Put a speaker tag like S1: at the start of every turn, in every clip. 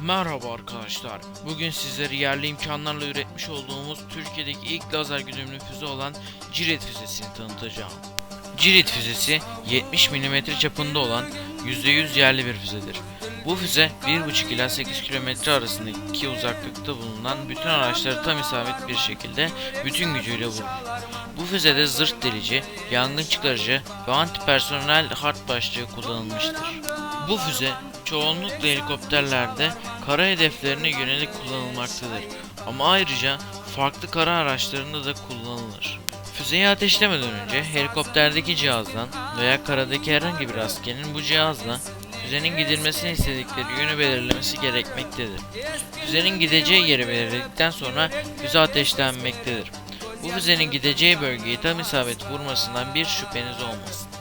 S1: Merhaba arkadaşlar. Bugün sizlere yerli imkanlarla üretmiş olduğumuz Türkiye'deki ilk lazer güdümlü füze olan Cirit füzesini tanıtacağım. Cirit füzesi 70 mm çapında olan %100 yerli bir füzedir. Bu füze 1,5 ila 8 kilometre arasındaki uzaklıkta bulunan bütün araçları tam isabet bir şekilde bütün gücüyle vurur. Bu füzede zırh delici, yangın çıkarıcı ve antipersonel harp başlığı kullanılmıştır. Bu füze çoğunlukla helikopterlerde kara hedeflerine yönelik kullanılmaktadır. Ama ayrıca farklı kara araçlarında da kullanılır. Füzeyi ateşlemeden önce helikopterdeki cihazdan veya karadaki herhangi bir askerin bu cihazla füzenin gidilmesini istedikleri yönü belirlemesi gerekmektedir. Füzenin gideceği yeri belirledikten sonra füze ateşlenmektedir. Bu füzenin gideceği bölgeyi tam isabet vurmasından bir şüpheniz olmasın.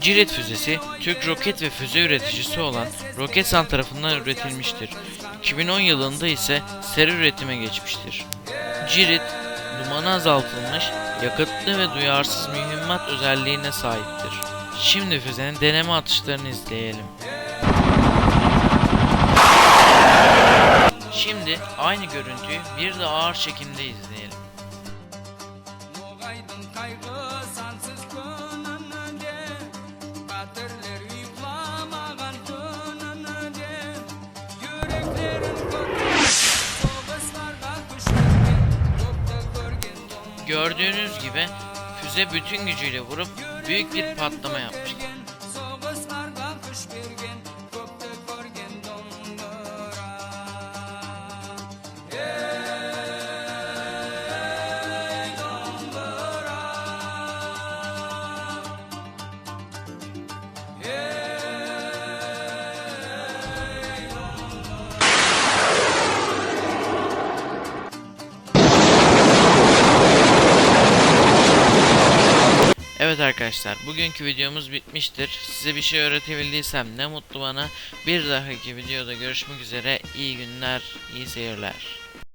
S1: Cirit füzesi, Türk roket ve füze üreticisi olan Roketsan tarafından üretilmiştir. 2010 yılında ise seri üretime geçmiştir. Cirit, dumanı azaltılmış, yakıtlı ve duyarsız mühimmat özelliğine sahiptir. Şimdi füzenin deneme atışlarını izleyelim. Şimdi aynı görüntüyü bir de ağır çekimde izleyelim. Gördüğünüz gibi füze bütün gücüyle vurup büyük bir patlama yapmıştır. Evet arkadaşlar bugünkü videomuz bitmiştir. Size bir şey öğretebildiysem ne mutlu bana. Bir dahaki videoda görüşmek üzere. İyi günler, iyi seyirler.